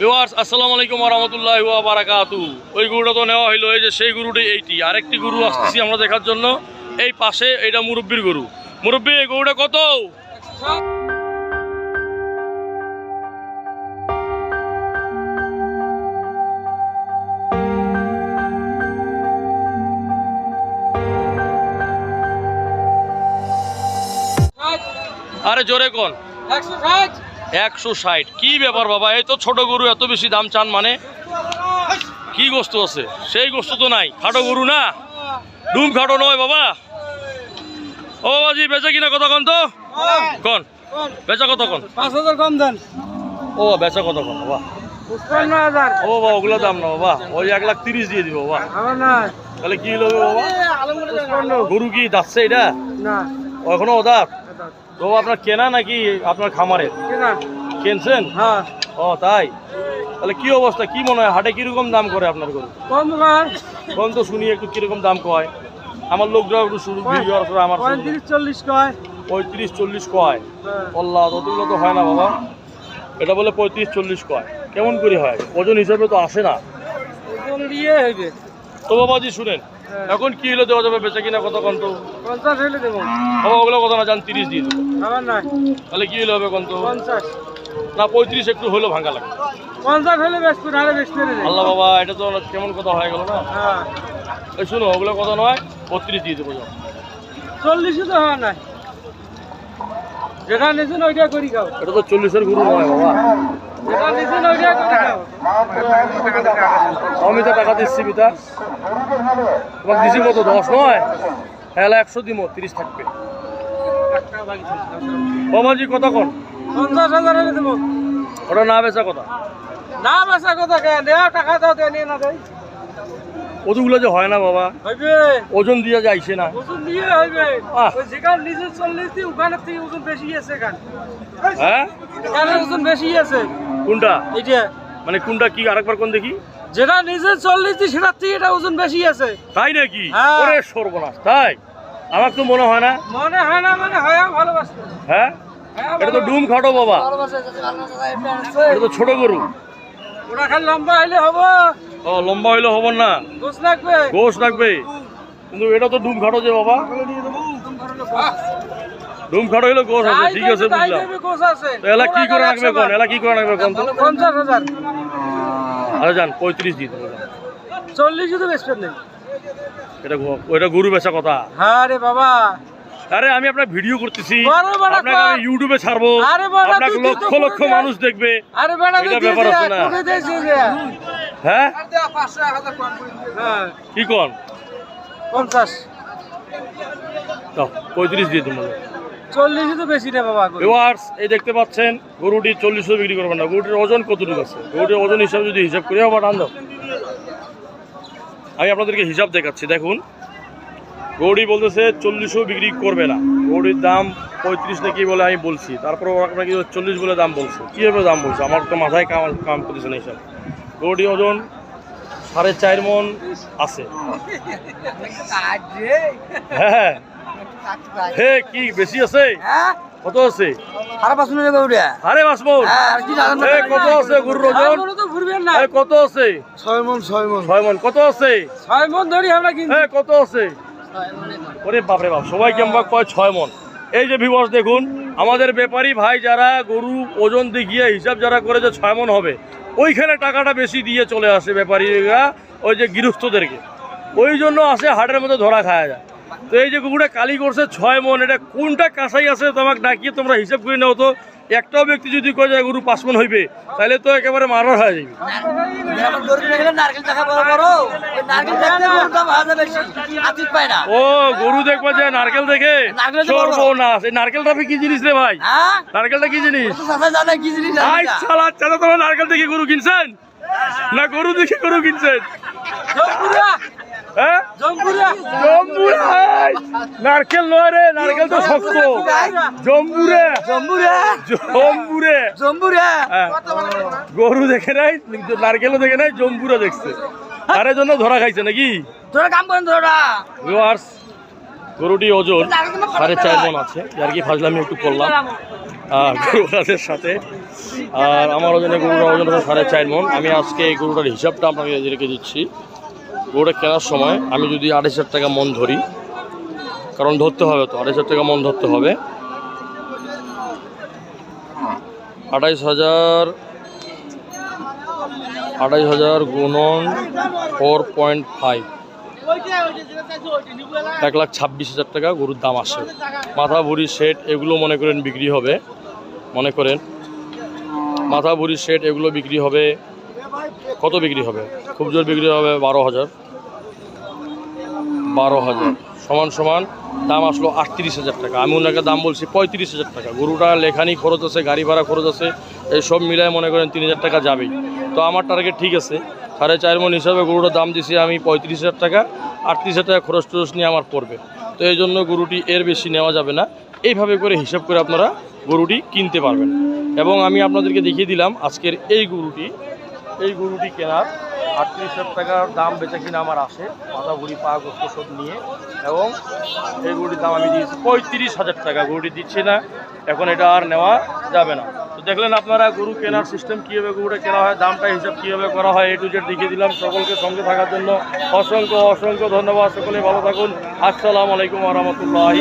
Viewers আসসালামু আলাইকুম রহমতুল্লাহ বারাকাতু ওই গরুটা তো নেওয়া হইল এই যে সেই গরুটি এইটি। আরেকটি গরু আসতেছি আমরা দেখার জন্য। এই পাশে এটা মুরব্বির গরু। মুরব্বি এই গরুটা কত? আরে জোরে কোন? একশো ষাট। একশো ষাট। কি ব্যাপার বাবা? এই তো ছোট গরু এত বেশি দাম চান মানে? কি গোস্ত আছে? সেই গোস্ত তো নাই। খাটো গরু না? ডুম খাটো নয় বাবা। ও বাবাজি বেচা কিনা কত কন তো? কন। বেচা কত কন? পাঁচ হাজার কম দেন। ও বেচা কত কন বাবা? ও বাবা ওগুলো দাম না বাবা। ওই এক লাখ তিরিশ দিয়ে দিব বাবা। না। তাহলে কি বাবা? গরু কি দাচ্ছে এটা? না। এখনও দাঁত? তো আপনার কেনা নাকি আপনার খামারের? কেনা। কিনছেন? হ্যাঁ। ও তাই? তাহলে কি অবস্থা? কি মনে হয় হাটে কীরকম দাম করে আপনার গরু? কম তো শুনি একটু কীরকম দাম কয়? আমার লোকরা একটু শুরু আমার পঁয়ত্রিশ চল্লিশ কয়। পঁয়ত্রিশ চল্লিশ কয়। হ্যাঁ। আল্লাহ ততগুলো তো হয় না বাবা। এটা বলে পঁয়ত্রিশ চল্লিশ কয়। কেমন করে হয়? ওজন হিসাবে তো আসে না। ওজন দিয়ে হইবে। তো বাবাজি শুনেন হ্যাঁ। এখন কি হলে দেওয়া যাবে বেচা কিনা কত কন তো? পঞ্চাশ হইলে দেবো। বাবা ওগুলো কত না যান তিরিশ দিয়ে দেবো আমার না তাহলে কি হলে হবে কন তো? পঞ্চাশ। না পঁয়ত্রিশ একটু হলেও ভাঙা লাগে। পঞ্চাশ হলে বেশ করে দেয় আল্লাহ বাবা এটা তো কেমন কথা হয়ে গেল না? হ্যাঁ। শুনো ওগুলো কথা নয় বত্রিশ দিয়ে দেবো যাও। চল্লিশও তো হওয়া নাই। যেটা নিয়েছেন ওইটা করি খাও। এটা তো চল্লিশের গুরু নয় বাবা। আমি তো টাকা দিচ্ছি বিতা তোমার দিছি কত? দশ নয়? হ্যাঁ একশো দিব তিরিশ থাকবে। বাবাজি কত কন। পঞ্চাশ হাজার দেবো ওটা না বেচা কথা? না বেচা কথা কে? নেওয়া টাকা দাও দেয় না দেয়। ওগুলো যে হয় না বাবা। ওজন দিয়ে যাইছে না। ওজন দিয়ে হইবে। যেখানে নিজে চল্লিশ ওখানে থেকে ওজন বেশি আছে এখানে। হ্যাঁ? ওজন বেশি আছে। কোনটা? এইটা মানে কোনটা কি আরেকবার কোন দেখি? যেটা নিজে চল্লিশ দিই সেটার থেকে এটা ওজন বেশি আছে। তাই নাকি? হ্যাঁ। ওরে সর্বনাশ তাই? আমার তো মনে হয় না। মনে হয় না মানে হয় ভালোবাসতে হ্যাঁ? হ্যাঁ, এটা তো ডুম খাটো বাবা। ভালোবাসে এটা তো ছোট গরু। ওটা খালি লম্বা হইলে হব। ও লম্বা হইলে হব না। দোষ লাগবে। গোস লাগবে। কিন্তু এটা তো ডুম খাটো যে বাবা। ডুম খাটো হইলে গোস আছে ঠিক আছে বুঝলাম। এলা কি করে রাখবে কোন এলা কি করে রাখবে কোন তো? পঞ্চাশ হাজার। আরে যান পঁয়ত্রিশ যান। চল্লিশ নেই। এটা ওইটা গরু বেচা কথা। হ্যাঁ রে বাবা। আরে আমি আপনার ভিডিও করতেছি। আপনাকে আমি ইউটিউবে ছাড়বো। আরে আপনাকে লক্ষ লক্ষ মানুষ দেখবে। আরে বেটা এটা ব্যাপার আছে না। হ্যাঁ? হ্যাঁ। কি কন পঞ্চাশ। পঁয়ত্রিশ দিয়ে দেবো। চল্লিশ তো বেশি রে বাবা ভিউয়ার্স এই দেখতে পাচ্ছেন গরুটি চল্লিশশো বিক্রি করবেন না গরুটির ওজন কতটুকু আছে গরুটির ওজন হিসাবে যদি হিসাব করি আবার টান আমি আপনাদেরকে হিসাব দেখাচ্ছি দেখুন গরুটি বলতেছে চল্লিশশো বিক্রি করবে না গরুটির দাম পঁয়ত্রিশ নাকি বলে আমি বলছি তারপর আপনাকে চল্লিশ বলে দাম বলছে কীভাবে দাম বলছে আমার তো মাথায় কাম কাম করতেছে না হিসাব গরুটি ওজন সাড়ে চার মন আছে হ্যাঁ হে কি বেশি আছে? কত আছে? আরে পাঁচ মিনিট গরুটা আরে বাসবো এ কত আছে গরুর ওজন? গরু তো ঘুরবেন না। এ কত আছে? ছয় মন ছয় মন ছয় মন কত আছে? ছয় মন ধরি আমরা কিনছি কত আছে? ওরে বাপরে বাপ সবাই কেমবা কয় ছয় মন এই যে ভিউয়ার্স দেখুন আমাদের ব্যাপারী ভাই যারা গরু ওজন দেখিয়ে হিসাব যারা করে যে ছয় মন হবে ওইখানে টাকাটা বেশি দিয়ে চলে আসে ব্যাপারীরা ওই যে গৃহস্থদেরকে। ওই জন্য আসে হাটের মধ্যে ধরা খাওয়া যায়। তো এই যে কুকুরটা কালি করছে ছয় মন, এটা কোনটা কাঁসাই আছে তোমাকে ডাকিয়ে তোমরা হিসাব করে নাও তো। একটাও ব্যক্তি যদি কয় যায় গরু পাঁচ মন হইবে, তাহলে তো একেবারে মারার হয়ে যাবে। ও, গরু দেখবা যে নারকেল দেখে? নারকেলটা কি জিনিস রে ভাই? নারকেলটা কি জিনিস? চাচা, তোমার নারকেল দেখে গরু কিনছেন? না, গরু দেখে গরু কিনছেন? হ্যাঁ? নারকেল নয় রে নারকেল তো শক্ত। জম্বুরে। জম্বুরে। জম্বুরে। জম্বুরে। হ্যাঁ, গরু দেখে নাই নারকেলও দেখে নাই জম্বুরে দেখছে। তার জন্য ধরা খাইছে নাকি? তোরা কাম করেন গরুটি ওজন সাড়ে চার মন আছে। আর কি ফাজলামি একটু করলাম। আহ, গরুরাদের সাথে। আর আমার ওজনে গরুর ওজন সাড়ে চার মন। আমি আজকে এই গরুটার হিসাবটা আপনাকে রেখে দিচ্ছি। গরুটা কেনার সময় আমি যদি আড়াইশ হাজার টাকা মন ধরি, কারণ ধরতে হবে তো, আড়াইশ হাজার টাকা মন ধরতে হবে। আড়াইশ হাজার আড়াইশ হাজার গুণন ফোর পয়েন্ট ফাইভ। এক লাখ ছাব্বিশ হাজার টাকা গরুর দাম আসে। মাথা ভুড়ি সেট এগুলো মনে করেন বিক্রি হবে। মনে করেন। মাথা ভুড়ি সেট এগুলো বিক্রি হবে। কত বিক্রি হবে? খুব জোর বিক্রি হবে বারো হাজার। বারো হাজার। সমান সমান দাম আসলো আটত্রিশ হাজার টাকা। আমি ওনাকে দাম বলছি পঁয়ত্রিশ হাজার টাকা। গরুটা লেখানি খরচ আছে, গাড়ি ভাড়া খরচ আছে, এই সব মিলায় মনে করেন তিন হাজার টাকা যাবেই। তো আমার টার্গেট ঠিক আছে। সাড়ে চার মন হিসাবে গরুটার দাম দিছি আমি পঁয়ত্রিশ হাজার টাকা। আটত্রিশ হাজার টাকা খরচ টরচ নিয়ে আমার পড়বে। তো এই জন্য গরুটি এর বেশি নেওয়া যাবে না। এইভাবে করে হিসাব করে আপনারা গরুটি কিনতে পারবেন। এবং আমি আপনাদেরকে দেখিয়ে দিলাম আজকের এই গরুটি এই গরুটি কেনার আটত্রিশ হাজার টাকার দাম বেচা কিনা আমার আসে। মাথা ভুড়ি, পা, গোস্ত সব নিয়ে। এবং এই গরুটির দাম আমি দিয়েছি পঁয়ত্রিশ হাজার টাকা। গরুটি দিচ্ছি না, এখন এটা আর নেওয়া যাবে না। তো দেখলেন আপনারা গরু কেনার সিস্টেম কীভাবে গরুটা কেনা হয়, দামটা হিসাব কীভাবে করা হয়, এ টু জেড দেখিয়ে দিলাম। সকলকে সঙ্গে থাকার জন্য অসংখ্য অসংখ্য ধন্যবাদ। সকলে ভালো থাকুন। আসসালামু আলাইকুম রহমতুল্লাহি